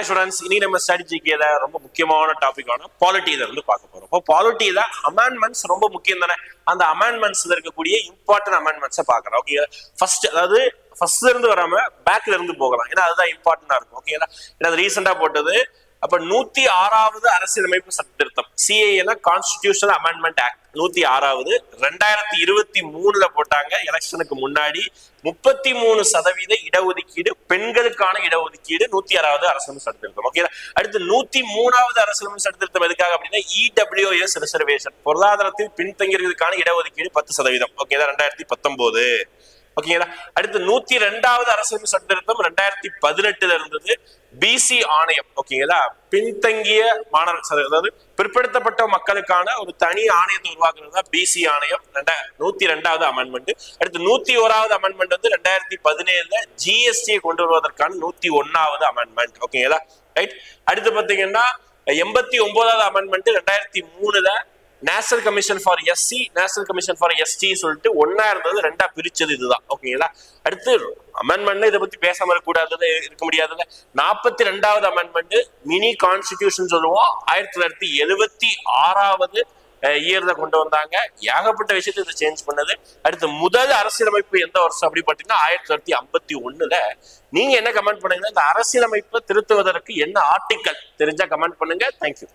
Hi students இன்னைக்கு நம்ம ஸ்ட்ராட்டஜிக்கு ரொம்ப முக்கியமான டாபிக்கான பாலிட்டியில இருந்து வந்து பார்க்க போறோம். இப்போ பாலிட்டியில அமெண்ட்மெண்ட்ஸ் ரொம்ப முக்கியம் தானே? அந்த அமெண்ட்மெண்ட்ஸ்ல இருக்கக்கூடிய இம்பார்ட்டன்ட் அமெண்ட்மெண்ட்ஸை பார்க்கலாம் ஓகே ஃபர்ஸ்ட் அதாவது ஃபர்ஸ்ட்ல இருந்து வராம பேக்ல இருந்து போகலாம். ஏன்னா அதுதான் இம்பார்ட்டன்டா இருக்கும். ஓகேங்களா ஏன்னா ரீசெண்டா போட்டது அப்ப நூத்தி ஆறாவது அரசியலமைப்பு சட்டத்திருத்தம். திருத்தம் கான்ஸ்டிடியூஷனல் அமெண்ட்மெண்ட் ஆக்ட் நூத்தி ஆறாவது. ரெண்டாயிரத்தி இருபத்தி மூணுல போட்டாங்க. எலெக்ஷனுக்கு முன்னாடி முப்பத்தி மூணு சதவீத இடஒதுக்கீடு பெண்களுக்கான இடஒதுக்கீடு நூத்தி ஆறாவது அரசியலமைப்பு சட்டத்திருத்தம். ஓகே அடுத்து நூத்தி மூணாவது அரசியலமைப்பு சட்டத்திருத்தம் எதுக்காக அப்படின்னா இடபிள்யூஎஸ் ரிசர்வேஷன் பொருளாதாரத்தில் பின்தங்கியதற்கான இடஒதுக்கீடு பத்து சதவீதம். ஓகே ரெண்டாயிரத்தி பத்தொன்பது ஓகேங்களா அடுத்து நூத்தி ரெண்டாவது அரசியல் சட்ட திருத்தம் ரெண்டாயிரத்தி பதினெட்டுல இருந்தது. பிசி ஆணையம். ஓகேங்களா பின்தங்கிய மாணவர் அதாவது பிற்படுத்தப்பட்ட மக்களுக்கான ஒரு தனி ஆணையத்தை உருவாக்குறது தான் பிசி ஆணையம். நூத்தி ரெண்டாவது அமெண்ட்மெண்ட் அடுத்து நூத்தி ஓராவது அமெண்ட்மெண்ட் வந்து ரெண்டாயிரத்தி பதினேழுல ஜிஎஸ்டியை கொண்டு வருவதற்கான நூத்தி ஒன்னாவது அமெண்ட்மெண்ட் ஓகேங்களா ரைட் அடுத்து பாத்தீங்கன்னா எண்பத்தி ஒன்பதாவது அமெண்ட்மெண்ட் ரெண்டாயிரத்தி மூணுல national commission for SC national commission for ST சொல்லிட்டு ஒன்னா இருந்தது ரெண்டா பிரிச்சது இதுதான். ஓகேங்களா? அடுத்து அமெண்ட்மெண்ட் இதை பத்தி பேசாம இருக்கக்கூடாது இருக்க முடியாதுல நாற்பத்தி ரெண்டாவது அமெண்ட்மெண்ட் மினி கான்ஸ்டிடியூஷன் சொல்லுவோம். ஆயிரத்தி தொள்ளாயிரத்தி எழுவத்தி ஆறாவது இயர்ல கொண்டு வந்தாங்க. ஏகப்பட்ட விஷயத்தை இதை சேஞ்ச் பண்ணது. அடுத்து முதல் அரசியலமைப்பு எந்த வருஷம் அப்படி பார்த்தீங்கன்னா ஆயிரத்தி தொள்ளாயிரத்தி ஐம்பத்தி ஒண்ணுல. நீங்க என்ன கமெண்ட் பண்ணுங்க இந்த அரசியலமைப்பை திருத்துவதற்கு என்ன ஆர்டிக்கல் தெரிஞ்சா கமெண்ட் பண்ணுங்க. தேங்க்யூ